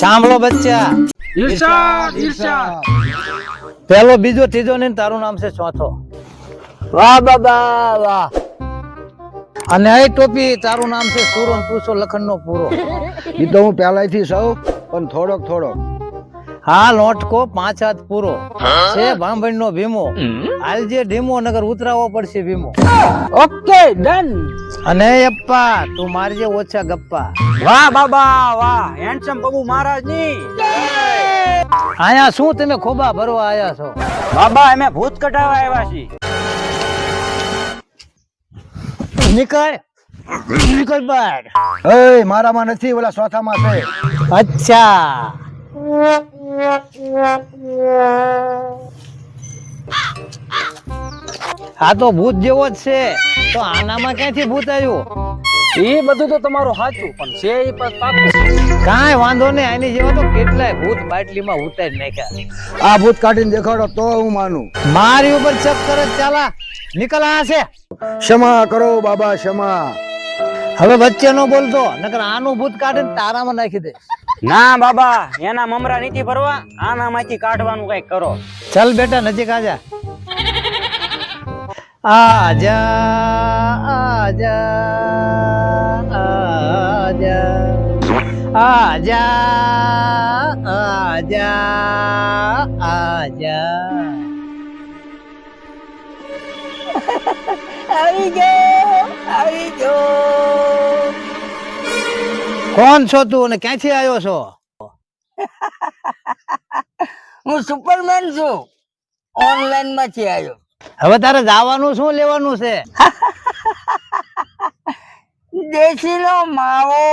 સાંભળો બચ્ચા. ઈર્ષાદ ઈર્ષાદ. પેલો બીજો ત્રીજો ને તારું નામ છે ચોથો. વાહ બાબા વાહ. અને એ ટોપી તારું નામ છે સુરો ને પૂછો લખન નો પૂરો. એ તો હું પહેલાથી સૌ પણ થોડોક થોડોક. હા લોટકો પાંચ હાથ પૂરો. છે ભાંભણ નો ભીમો હાલજે ઢીમો નગર ઉતરાવો પડશે ભીમો. Okay done. અને અપ્પા તું મારજે ઓછા ગપ્પા. વાહ બાબા વાહ. હેન્ડસમ બબુ મહારાજની આયા શું તમે ખોબા ભરવા આયા છો? બાબા અમે ભૂત કટાવા આવ્યા છીએ. નીકળ. નીકળ બાર. એ મારામાં નથી ઓલા ચોથામાં છે. અચ્છા. આ તો ભૂત જેવો જ છે. તો આનામાં ક્યાંથી ભૂત આવ્યું? એ બધું તો તમારું સાચું પણ છે એ પણ પાકું. કાંઈ વાંધો નહીં આની જેવા તો કેટલાય ભૂત બાટલીમાં ઉતારી નાખ્યા. આ ભૂત કાઢીને દેખાડો તો હું માનું. મારી ઉપર ચક્કર જ ચાલા નીકળ આ છે. ક્ષમા કરો બાબા ક્ષમા. હવે વચ્ચે નો બોલતો નકર આનું ભૂત કાઢીને તારામાં નાખી દે. ના બાબા એના મમરા નીતિ ભરવા આનામાંથી કાઢવાનું કઈ કરો. ચાલ બેટા નજીક આજા. આજા આજા આજા. આજા આજા આજા. આવી ગયો આવી ગયો. કોણ છો તું અને ક્યાંથી આવ્યો છો? હું સુપરમેન છું. ઓનલાઈનમાંથી આવ્યો. હવે તારે જવાનું શું લેવાનું છે? દેશી નો માવો.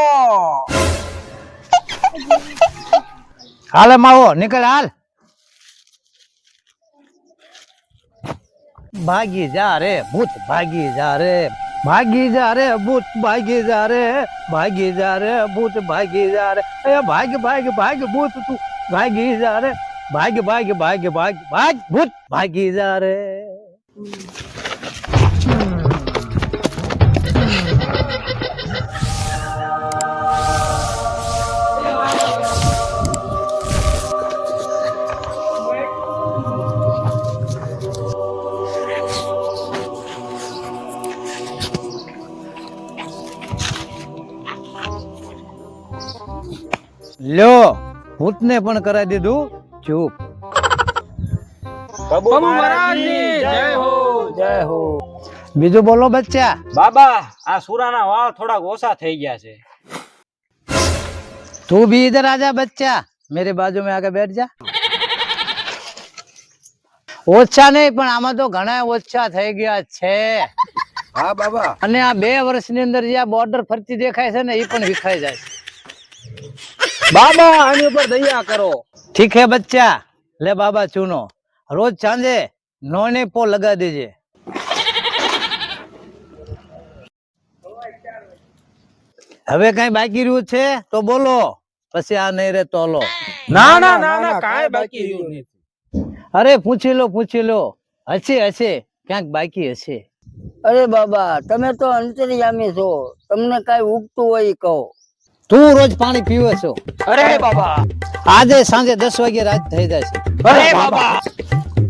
હાલે માવો નીકળ હાલ. ભાગી જા રે ભૂત ભાગી જા રે. ભાગી જા રે ભૂત ભાગી જા રે. ભાગી જા રે ભૂત ભાગી જા રે. એ ભાગ ભાગ ભાગ ભૂત તું. ભાગી જા રે. ભાગ ભાગ ભાગ ભાગ ભાગ ભૂત ભાગી જા રે. લ્યો ભૂતને પણ કરાવી દીધું. ચૂપ. બાબુ મહારાજ ની જય હો જય હો બીજું બોલો બચ્ચા બાબા આ સુરાના વાળ થોડાક ઓછા થઈ ગયા છે तू भी इधर आजा बच्चा मेरे बाजू में आके बैठ જા ઓછા નહીં પણ આમાં તો ઘણા ઓછા થઈ ગયા છે હા બાબા અને આ બે વર્ષની અંદર જે આ બોર્ડર ફરતી દેખાય છે ને એ પણ વિખાઈ જાય છે બાબા આની ઉપર દયા કરો ઠીક હે બચ્ચા લે બાબા ચૂનો રોજ સાંજે નોને પો લગા દેજે. હવે કઈ બાકી રહ્યું છે તો બોલો. પછી આ નહીં રે તોલો ના ના ના ના કાંઈ બાકી રહ્યું નથી. અરે પૂછી લો પૂછી લો. હશે હશે ક્યાંક બાકી હશે. અરે બાબા તમે તો અંતર્યામી છો. તમને કઈ ઉગતું હોય કહો. તું રોજ પાણી પીવે છો. અરે બાબા. આજે સાંજે દસ વાગે રાત થઈ જાય છે. અરે બાબા.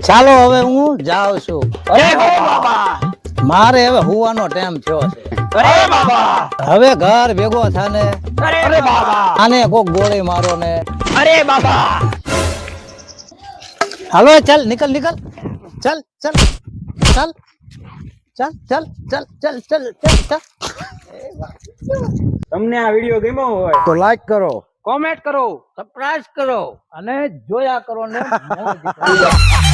ચાલો હવે હું જાઉં છું. અરે બાબા! મારે હવે હુવાનો ટાઈમ થયો છે. અરે બાબા! હવે ઘર ભેગો થાને. અરે બાબા! આને કોક ગોળી મારો ને. અરે બાબા! હાલો ચાલ નીકળ નીકળ. ચાલ ચાલ ચાલ. ચાલ ચાલ ચાલ ચાલ ચાલ ચાલ ચાલ. તમને આ વીડિયો ગમ્યો હોય તો લાઈક કરો. કોમેન્ટ કરો. સપ્રાઈઝ કરો. અને જોયા કરો ને.